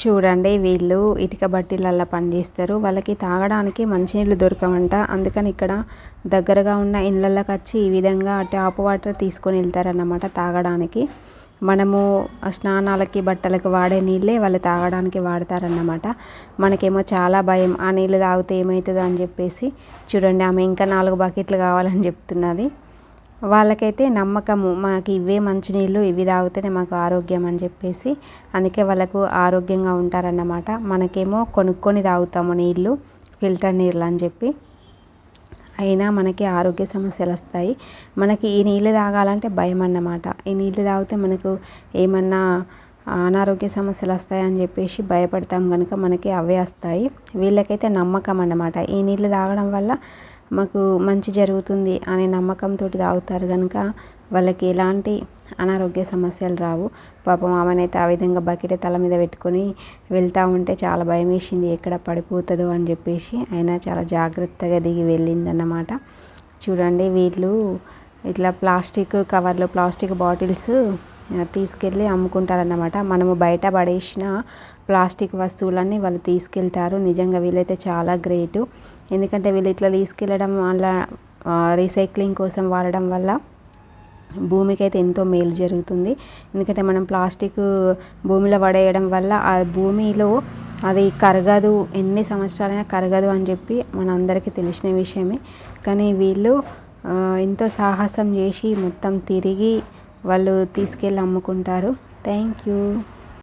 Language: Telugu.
చూడండి వీళ్ళు ఇటుక బట్టీలల్లో పనిచేస్తారు వాళ్ళకి తాగడానికి మంచినీళ్ళు దొరకవంట. అందుకని ఇక్కడ దగ్గరగా ఉన్న ఇళ్ళకి వచ్చి ఈ విధంగా ట్యాప్ వాటర్ తీసుకొని వెళ్తారన్నమాట తాగడానికి. మనము స్నానాలకి బట్టలకు వాడే నీళ్ళే వాళ్ళు తాగడానికి వాడతారన్నమాట. మనకేమో చాలా భయం ఆ నీళ్ళు తాగితే ఏమవుతుందో అని చెప్పేసి. చూడండి ఆమె ఇంకా నాలుగు బకెట్లు కావాలని చెప్తున్నది. వాళ్ళకైతే నమ్మకము మాకు ఇవే మంచినీళ్ళు ఇవి తాగితేనే మాకు ఆరోగ్యం అని చెప్పేసి అందుకే వాళ్ళకు ఆరోగ్యంగా ఉంటారన్నమాట. మనకేమో కొనుక్కొని తాగుతాము నీళ్ళు ఫిల్టర్ నీళ్ళు అని చెప్పి. అయినా మనకి ఆరోగ్య సమస్యలు వస్తాయి. మనకి ఈ నీళ్ళు తాగాలంటే భయం అన్నమాట. ఈ నీళ్ళు తాగితే మనకు ఏమన్నా అనారోగ్య సమస్యలు వస్తాయని చెప్పేసి భయపడతాం కనుక మనకి అవే వస్తాయి. వీళ్ళకైతే నమ్మకం అన్నమాట. ఈ నీళ్ళు తాగడం వల్ల మాకు మంచి జరుగుతుంది అనే నమ్మకంతో తాగుతారు కనుక వాళ్ళకి ఎలాంటి అనారోగ్య సమస్యలు రావు. పాపం ఆమెనైతే ఆ విధంగా బకెట్ తల మీద పెట్టుకొని వెళ్తూ ఉంటే చాలా భయం వేసింది. ఎక్కడ పడిపోతుందో అని చెప్పేసి అయినా చాలా జాగ్రత్తగా దిగి వెళ్ళిందన్నమాట. చూడండి వీళ్ళు ఇట్లా ప్లాస్టిక్ కవర్లో ప్లాస్టిక్ బాటిల్స్ తీసుకెళ్ళి అమ్ముకుంటారన్నమాట. మనము బయట పడేసిన ప్లాస్టిక్ వస్తువులన్నీ వాళ్ళు తీసుకెళ్తారు. నిజంగా వీళ్ళైతే చాలా గ్రేటు. ఎందుకంటే వీళ్ళు ఇట్లా తీసుకెళ్ళడం వల్ల రీసైక్లింగ్ కోసం వాడడం వల్ల భూమికి అయితే ఎంతో మేలు జరుగుతుంది. ఎందుకంటే మనం ప్లాస్టిక్ భూమిలో పడేయడం వల్ల ఆ భూమిలో అది కరగదు ఎన్ని సంవత్సరాలైనా కరగదు అని చెప్పి మనందరికీ తెలిసిన విషయమే. కానీ వీళ్ళు ఎంతో సాహసం చేసి మొత్తం తిరిగి వాళ్ళు తీసుకెళ్ళి అమ్ముకుంటారు. Thank you.